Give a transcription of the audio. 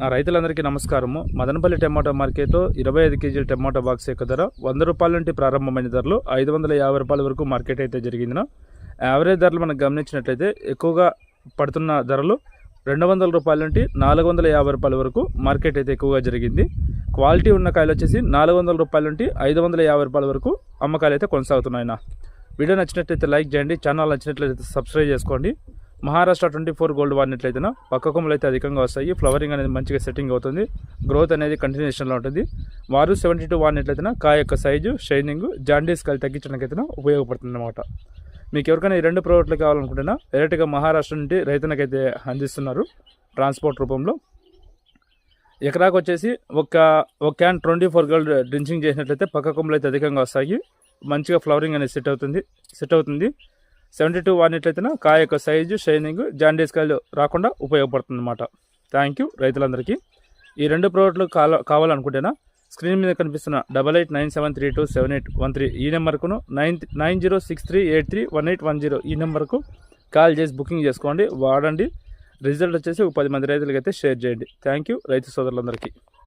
నా రైతులందరికీ నమస్కారము. మదనపల్లి టమాటో మార్కెట్లో ఇరవై ఐదు కేజీల టమాటో బాక్స్ యొక్క ధర వంద రూపాయల నుండి ప్రారంభమైన ధరలు ఐదు వందల యాభై రూపాయల వరకు మార్కెట్ అయితే జరిగిందిన. యావరేజ్ ధరలు మనం గమనించినట్లయితే ఎక్కువగా పడుతున్న ధరలు రెండు వందల రూపాయల నుండి నాలుగు వందల యాభై రూపాయల వరకు మార్కెట్ అయితే ఎక్కువగా జరిగింది. క్వాలిటీ ఉన్న కాయలు వచ్చేసి నాలుగు వందల రూపాయల నుండి ఐదు వందల యాభై రూపాయల వరకు అమ్మకాలు అయితే కొనసాగుతున్నాయి వీడియో నచ్చినట్లయితే లైక్ చేయండి. ఛానల్ నచ్చినట్లయితే సబ్స్క్రైబ్ చేసుకోండి. మహారాష్ట్ర ట్వంటీ ఫోర్ గోల్డ్ వాడినట్లయితేనా పక్క కొమ్మలు అయితే అధికంగా వస్తాయి. ఫ్లవరింగ్ అనేది మంచిగా సెట్టింగ్ అవుతుంది. గ్రోత్ అనేది కంటిన్యూషన్లో ఉంటుంది. వారు సెవెంటీ టూ వాడినట్లయితేనా కాయ యొక్క సైజు షైనింగ్ జాండీస్ కాయలు తగ్గించడానికి అయితే ఉపయోగపడుతుంది అనమాట మీకు ఎవరికైనా ఈ రెండు ప్రోడక్ట్లు కావాలనుకుంటున్నా డైరెక్ట్గా మహారాష్ట్ర నుండి రైతునకైతే అందిస్తున్నారు ట్రాన్స్పోర్ట్ రూపంలో. ఎకరాకు వచ్చేసి ఒక ఒక can twenty four gold drenching చేసినట్లయితే పక్క కొమ్మలు అయితే అధికంగా వస్తాయి. మంచిగా ఫ్లవరింగ్ అనేది సెట్ అవుతుంది. సెట్ అవుతుంది. సెవెంటీ టూ వాడినట్లయితే కాయ యొక్క సైజు షైనింగ్ జాండీస్ కాయలు రాకుండా ఉపయోగపడుతుంది అనమాట థ్యాంక్ యూ రైతులందరికీ. ఈ రెండు ప్రోడక్ట్లు కాల కావాలనుకుంటేనా స్క్రీన్ మీద కనిపిస్తున్న double eight nine seven three two seven eight one three ఈ నెంబర్కును nine nine zero six three eight three one eight one zero ఈ నెంబర్కు కాల్ చేసి బుకింగ్ చేసుకోండి వాడండి. రిజల్ట్ వచ్చేసి ఒక పది మంది రైతులకైతే షేర్ చేయండి. థ్యాంక్ యూ రైతు సోదరులందరికీ.